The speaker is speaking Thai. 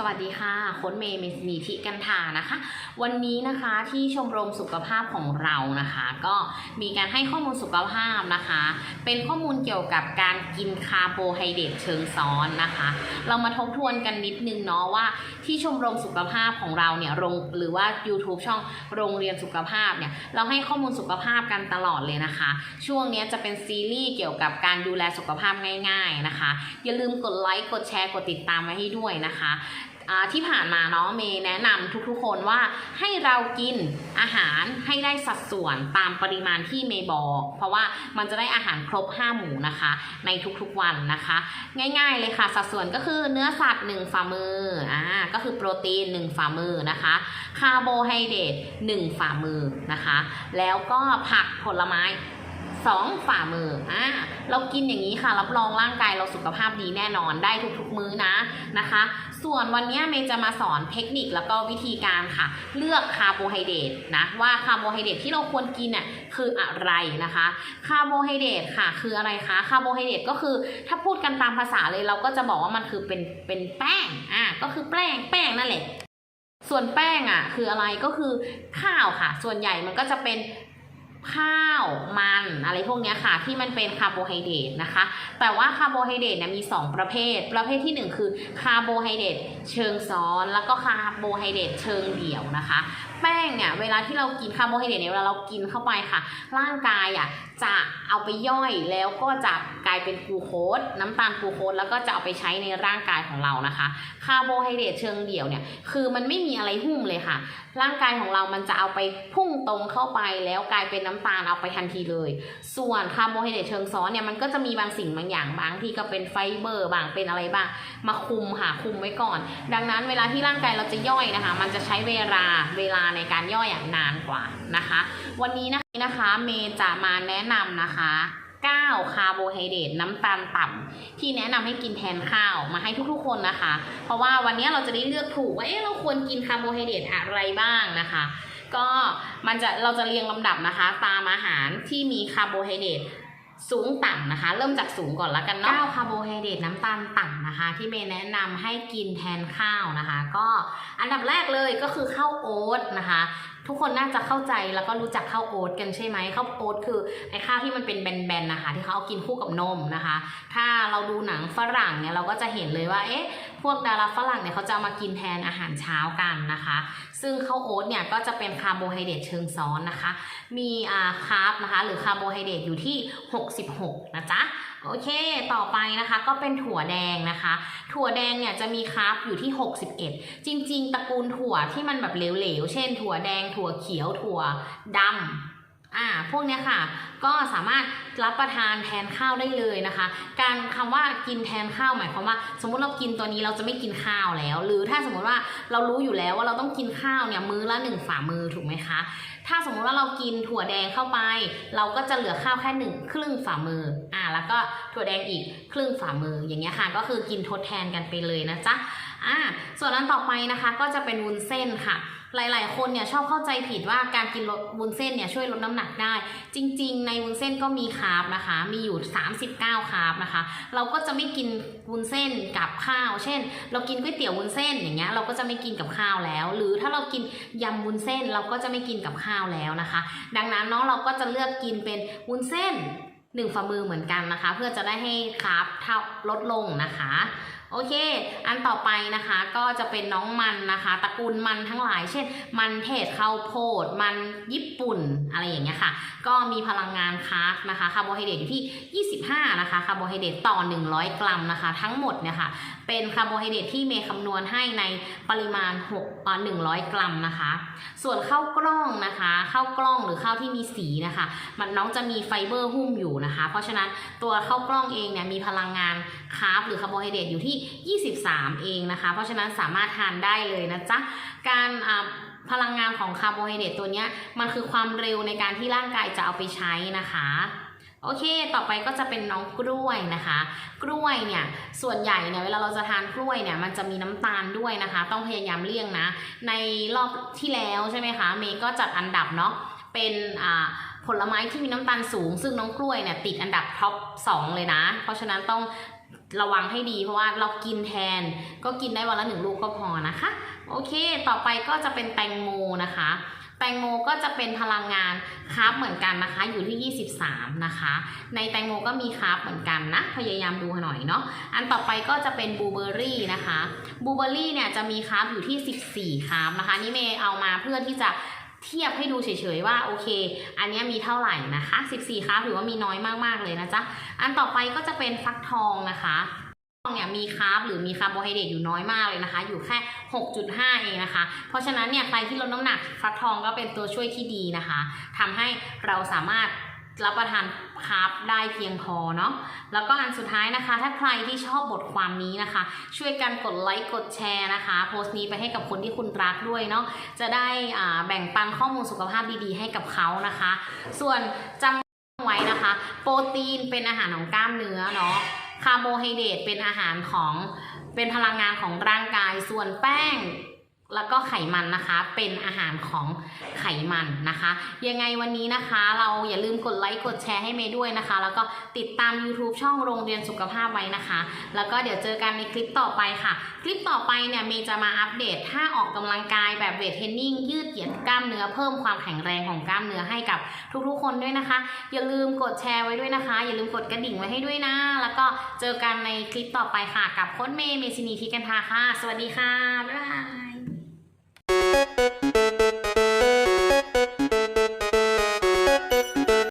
สวัสดีค่ะโค้ชเมย์เมสนีทิกันทานะคะ วันนี้นะคะที่ชมรมสุขภาพของเรานะคะ ก็มีการให้ข้อมูลสุขภาพนะคะ เป็นข้อมูลเกี่ยวกับการกินคาร์โบไฮเดรตเชิงซ้อนนะคะ เรามาทบทวนกันนิดนึงเนาะว่า ที่ชมรมสุขภาพของเราเนี่ยโรงหรือว่า YouTube ช่องโรงเรียนสุขภาพเนี่ยเราให้ข้อมูลสุขภาพกันตลอดเลยนะคะ ช่วงนี้จะเป็นซีรีส์เกี่ยวกับการดูแลสุขภาพง่าย ๆนะคะ อย่าลืมกดไลค์กดแชร์กดติดตามไว้ให้ด้วยนะคะ ที่ผ่านมาเนาะเมย์แนะนำทุกๆคนว่าให้เรากินอาหารให้ได้สัดส่วนตามปริมาณที่เมย์บอก เพราะว่ามันจะได้อาหารครบ 5 หมู่นะคะ ในทุกๆวันนะคะ ง่ายๆเลยค่ะ สัดส่วนก็คือเนื้อสัตว์ 1 ฝ่ามืออ่าก็คือโปรตีน 1 ฝ่ามือนะคะคาร์โบไฮเดรต1ฝ่ามือนะคะ แล้วก็ผักผลไม้ สองฝ่ามืออ่าเรากินอย่างนี้ค่ะ รับรองร่างกายเราสุขภาพดีแน่นอนได้ทุกๆมื้อนะนะคะ ส่วนวันนี้เมย์จะมาสอนเทคนิคแล้วก็วิธีการค่ะ เลือกคาร์โบไฮเดรตนะว่าคาร์โบไฮเดรตที่เราควรกินน่ยคืออะไรนะคะคาร์โบไฮเดรตค่ะ คืออะไรคะคาร์โบไฮเดรตก็คือถ้าพูดกันตามภาษาเลยเราก็จะบอกว่ามันคือเป็นเป็นแป้งอ่าก็คือแป้งแป้งนั่นแหละส่วนแป้งอะคืออะไรก็คือข้าวค่ะ ส่วนใหญ่มันก็จะเป็น ข้าวมันอะไรพวกนี้ค่ะ ที่มันเป็นคาร์โบไฮเดรตนะคะ แต่ว่าคาร์โบไฮเดรตเนี่ยมี 2 ประเภท ประเภทที่ 1 คือคาร์โบไฮเดรตเชิงซ้อน แล้วก็คาร์โบไฮเดรตเชิงเดี่ยวนะคะ แป้งเนี่ยเวลาที่เรากินคาร์โบไฮเดรตเนี่ยเวลาเรากินเข้าไปค่ะ ร่างกายอะจะ เอาไปย่อยแล้วก็จะกลายเป็นกลูโคสน้ำตาลกลูโคสแล้วก็จะเอาไปใช้ในร่างกายของเรานะคะ คาร์โบไฮเดรตเชิงเดี่ยวเนี่ยคือมันไม่มีอะไรหุ้มเลยค่ะ ร่างกายของเรามันจะเอาไปพุ่งตรงเข้าไปแล้วกลายเป็นน้ำตาลเอาไปทันทีเลย ส่วนคาร์โบไฮเดรตเชิงซ้อนเนี่ยมันก็จะมีบางสิ่งบางอย่างบางที่ก็เป็นไฟเบอร์บางเป็นอะไรบ้างมาคุมค่ะคุมไว้ก่อน ดังนั้นเวลาที่ร่างกายเราจะย่อยนะคะ มันจะใช้เวลาเวลาในการย่อยอย่างนานกว่านะคะ วันนี้นะคะ เมย์จะมาแนะนำนะคะ9คาร์โบไฮเดรตน้ำตาลต่ำที่แนะนำให้กินแทนข้าวมาให้ทุกๆคนนะคะ เพราะว่าวันนี้เราจะได้เลือกถูกว่าเอ๊ะเราควรกินคาร์โบไฮเดรตอะไรบ้างนะคะ ก็มันจะเราจะเรียงลำดับนะคะ ตามอาหารที่มีคาร์โบไฮเดรตสูงต่ำนะคะ เริ่มจากสูงก่อนละกันเนาะ9คาร์โบไฮเดรตน้ำตาลต่ำนะคะ ที่เมย์แนะนำให้กินแทนข้าวนะคะ ก็อันดับแรกเลยก็คือข้าวโอ๊ตนะคะ ทุกคนน่าจะเข้าใจแล้วก็รู้จักข้าวโอ๊ตกันใช่ไหมข้าวโอ๊ตคือไอ้ข้าวที่มันเป็นแบนๆนะคะ ที่เขาเอากินคู่กับนมนะคะ ถ้าเราดูหนังฝรั่งเนี่ยเราก็จะเห็นเลยว่าเอ๊ะ พวกดาราฝรั่งเนี่ยเขาจะมากินแทนอาหารเช้ากันนะคะ ซึ่งข้าวโอ๊ตเนี่ยก็จะเป็นคาร์โบไฮเดรตเชิงซ้อนนะคะ มีอ่าคาร์บนะคะ หรือคาร์โบไฮเดรตอยู่ที่ 66 นะจ๊ะโอเค ต่อไปนะคะก็เป็นถั่วแดงนะคะ ถั่วแดงเนี่ยจะมีคาร์บอยู่ที่ 61 จริง ๆ ตระกูลถั่วที่มันแบบเหลวๆ เช่น ถั่วแดง ถั่วเขียว ถั่วดำ อ่าพวกเนี้ยค่ะก็สามารถรับประทานแทนข้าวได้เลยนะคะ การคำว่ากินแทนข้าวหมายความว่า สมมุติเรากินตัวนี้เราจะไม่กินข้าวแล้ว หรือถ้าสมมติว่าเรารู้อยู่แล้วว่าเราต้องกินข้าวเนี่ยมื้อละหนึ่งฝ่ามือถูกไหมคะ ถ้าสมมุติว่าเรากินถั่วแดงเข้าไป เราก็จะเหลือข้าวแค่หนึ่งครึ่งฝ่ามืออ่าแล้วก็ถั่วแดงอีกครึ่งฝ่ามืออย่างเงี้ยค่ะ ก็คือกินทดแทนกันไปเลยนะจ๊ะอ่าส่วนอันต่อไปนะคะก็จะเป็นวุ้นเส้นค่ะ หลาย ๆ คนเนี่ยชอบเข้าใจผิดว่าการกินลดวุ้นเส้นเนี่ยช่วยลดน้ำหนักได้ จริง ๆ ในวุ้นเส้นก็มีคาร์บนะคะ มีอยู่ 39 คาร์บนะคะ เราก็จะไม่กินวุ้นเส้นกับข้าว เช่น เรากินก๋วยเตี๋ยววุ้นเส้นอย่างเงี้ยเราก็จะไม่กินกับข้าวแล้ว หรือถ้าเรากินยำวุ้นเส้นเราก็จะไม่กินกับข้าวแล้วนะคะ ดังนั้นเนาะเราก็จะเลือกกินเป็นวุ้นเส้นหนึ่งฝ่ามือเหมือนกันนะคะ เพื่อจะได้ให้คาร์บเท่าลดลงนะคะโอเค อันต่อไปนะคะก็จะเป็นน้องมันนะคะตระกูลมันทั้งหลาย เช่น มันเทศข้าวโพด มันญี่ปุ่นอะไรอย่างเงี้ยค่ะ ก็มีพลังงานคาร์บนะคะคาร์โบไฮเดรตอยู่ที่ 25 นะคะคาร์โบไฮเดรตต่อ 100 กรัมนะคะ ทั้งหมดเนี่ยค่ะเป็นคาร์โบไฮเดรตที่เมย์คำนวณให้ในปริมาณ6อ่า100 กรัมนะคะ ส่วนข้าวกล้องนะคะข้าวกล้องหรือข้าวที่มีสีนะคะ มันน้องจะมีไฟเบอร์หุ้มอยู่นะคะ เพราะฉะนั้นตัวข้าวกล้องเองเนี่ยมีพลังงานคาร์บหรือคาร์โบไฮเดรตอยู่ที่่ 23 เองนะคะ เพราะฉะนั้นสามารถทานได้เลยนะจ๊ะ การพลังงานของคาร์โบไฮเดรตตัวนี้มันคือความเร็วในการที่ร่างกายจะเอาไปใช้นะคะโอเค ต่อไปก็จะเป็นน้องกล้วยนะคะ กล้วยเนี่ย ส่วนใหญ่เนี่ย เวลาเราจะทานกล้วยเนี่ย มันจะมีน้ำตาลด้วยนะคะ ต้องพยายามเลี่ยงนะ ในรอบที่แล้วใช่ไหมคะ เมย์ก็จัดอันดับเนาะ เป็นอ่าผลไม้ที่มีน้ำตาลสูง ซึ่งน้องกล้วยเนี่ยติดอันดับท็อป2เลยนะ เพราะฉะนั้นต้อง ระวังให้ดีเพราะว่าเรากินแทน ก็กินได้วันละหนึ่งลูกก็พอนะคะ โอเค ต่อไปก็จะเป็นแตงโมนะคะ แตงโมก็จะเป็นพลังงานคาร์บเหมือนกันนะคะ อยู่ที่ 23 นะคะ ในแตงโมก็มีคาร์บเหมือนกันนะ พยายามดูหน่อยเนาะ อันต่อไปก็จะเป็นบลูเบอร์รี่นะคะ บลูเบอร์รี่เนี่ยจะมีคาร์บอยู่ที่ 14 คาร์บนะคะ นี่เมย์เอามาเพื่อที่จะ เทียบให้ดูเฉยๆว่าโอเค อันนี้มีเท่าไหร่นะคะ 14คาร์บถือว่ามีน้อยมากๆเลยนะจ๊ะ อันต่อไปก็จะเป็นฟักทองนะคะฟักทองเนี่ยมีคาร์บหรือมีคาร์โบไฮเดรตอยู่น้อยมากเลยนะคะ อยู่แค่ 6.5 เองนะคะ เพราะฉะนั้นเนี่ยใครที่ลดน้ำหนักฟักทองก็เป็นตัวช่วยที่ดีนะคะทำให้เราสามารถ รับประทานคาร์บได้เพียงพอเนาะแล้วก็อันสุดท้ายนะคะ ถ้าใครที่ชอบบทความนี้นะคะ ช่วยกันกดไลค์กดแชร์นะคะ โพสต์นี้ไปให้กับคนที่คุณรักด้วยเนาะจะได้แบ่งปันข้อมูลสุขภาพดีๆ ให้กับเขานะคะ ส่วนจำไว้นะคะ โปรตีนเป็นอาหารของกล้ามเนื้อเนาะคาร์โบไฮเดรตเป็นอาหารของเป็นพลังงานของร่างกายส่วนแป้ง แล้วก็ไขมันนะคะ เป็นอาหารของไขมันนะคะ ยังไงวันนี้นะคะ เราอย่าลืมกดไลค์กดแชร์ให้เมย์ด้วยนะคะ แล้วก็ติดตาม YouTube ช่องโรงเรียนสุขภาพไว้นะคะ แล้วก็เดี๋ยวเจอกันในคลิปต่อไปค่ะ คลิปต่อไปเนี่ยเมย์จะมาอัปเดตท่าออกกำลังกายแบบเวทเทรนนิ่งยืดเหยียดกล้ามเนื้อเพิ่มความแข็งแรงของกล้ามเนื้อให้กับทุกๆ คนด้วยนะคะ อย่าลืมกดแชร์ไว้ด้วยนะคะ อย่าลืมกดกระดิ่งไว้ให้ด้วยนะ แล้วก็เจอกันในคลิปต่อไปค่ะ กับโค้ชเมย์เมซินีทิกันทาค่ะ สวัสดีค่ะบ๊ายบาย Thank you.